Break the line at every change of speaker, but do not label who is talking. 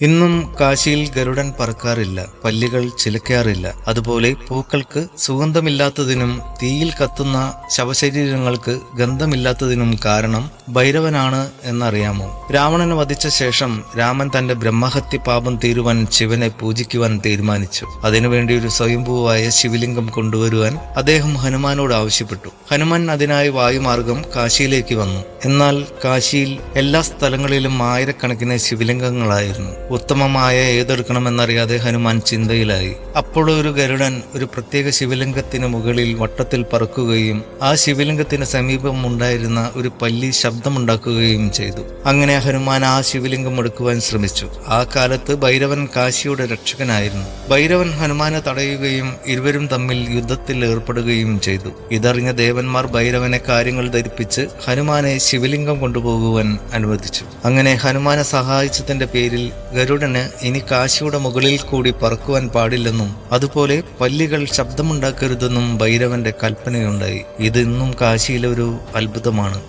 ഇന്നും കാശിയിൽ ഗരുഡൻ പറക്കാറില്ല പല്ലികൾ ചിലക്കാറില്ല. അതുപോലെ പൂക്കൾക്ക് സുഗന്ധമില്ലാത്തതിനും തീയിൽ കത്തുന്ന ശവശരീരങ്ങൾക്ക് ഗന്ധമില്ലാത്തതിനും കാരണം ഭൈരവനാണ് എന്നറിയാമോ? രാവണനെ വധിച്ച ശേഷം രാമൻ തന്റെ ബ്രഹ്മഹത്യ പാപം തീരുവാൻ ശിവനെ പൂജിക്കുവാൻ തീരുമാനിച്ചു. അതിനുവേണ്ടി ഒരു സ്വയംഭൂവായ ശിവലിംഗം കൊണ്ടുവരുവാൻ അദ്ദേഹം ഹനുമാനോട് ആവശ്യപ്പെട്ടു. ഹനുമാൻ അതിനായി വായുമാർഗം കാശിയിലേക്ക് വന്നു. എന്നാൽ കാശിയിൽ എല്ലാ സ്ഥലങ്ങളിലും ആയിരക്കണക്കിന് ശിവലിംഗങ്ങളായിരുന്നു. ഉത്തമമായ ഏതെടുക്കണമെന്നറിയാതെ ഹനുമാൻ ചിന്തയിലായി. അപ്പോൾ ഒരു ഗരുഡൻ ഒരു പ്രത്യേക ശിവലിംഗത്തിന് മുകളിൽ വട്ടത്തിൽ പറക്കുകയും ആ ശിവലിംഗത്തിന് സമീപം ഉണ്ടായിരുന്ന ഒരു പല്ലി ശബ്ദമുണ്ടാക്കുകയും ചെയ്തു. അങ്ങനെ ഹനുമാൻ ആ ശിവലിംഗം എടുക്കുവാൻ ശ്രമിച്ചു. ആ കാലത്ത് ഭൈരവൻ കാശിയുടെ രക്ഷകനായിരുന്നു. ഭൈരവൻ ഹനുമാനെ തടയുകയും ഇരുവരും തമ്മിൽ യുദ്ധത്തിൽ ഏർപ്പെടുകയും ചെയ്തു. ഇതറിഞ്ഞ ദേവന്മാർ ഭൈരവനെ കാര്യങ്ങൾ ധരിപ്പിച്ച് ഹനുമാനെ ശിവലിംഗം കൊണ്ടുപോകുവാൻ അനുവദിച്ചു. അങ്ങനെ ഹനുമാനെ സഹായിച്ചതിന്റെ പേരിൽ ഗരുഡന് ഇനി കാശിയുടെ മുകളിൽ കൂടി പറക്കുവാൻ പാടില്ലെന്നും അതുപോലെ പല്ലികൾ ശബ്ദമുണ്ടാക്കരുതെന്നും ഭൈരവന്റെ കൽപ്പനയുണ്ടായി. ഇത് ഇന്നും കാശിയിലെ ഒരു അത്ഭുതമാണ്.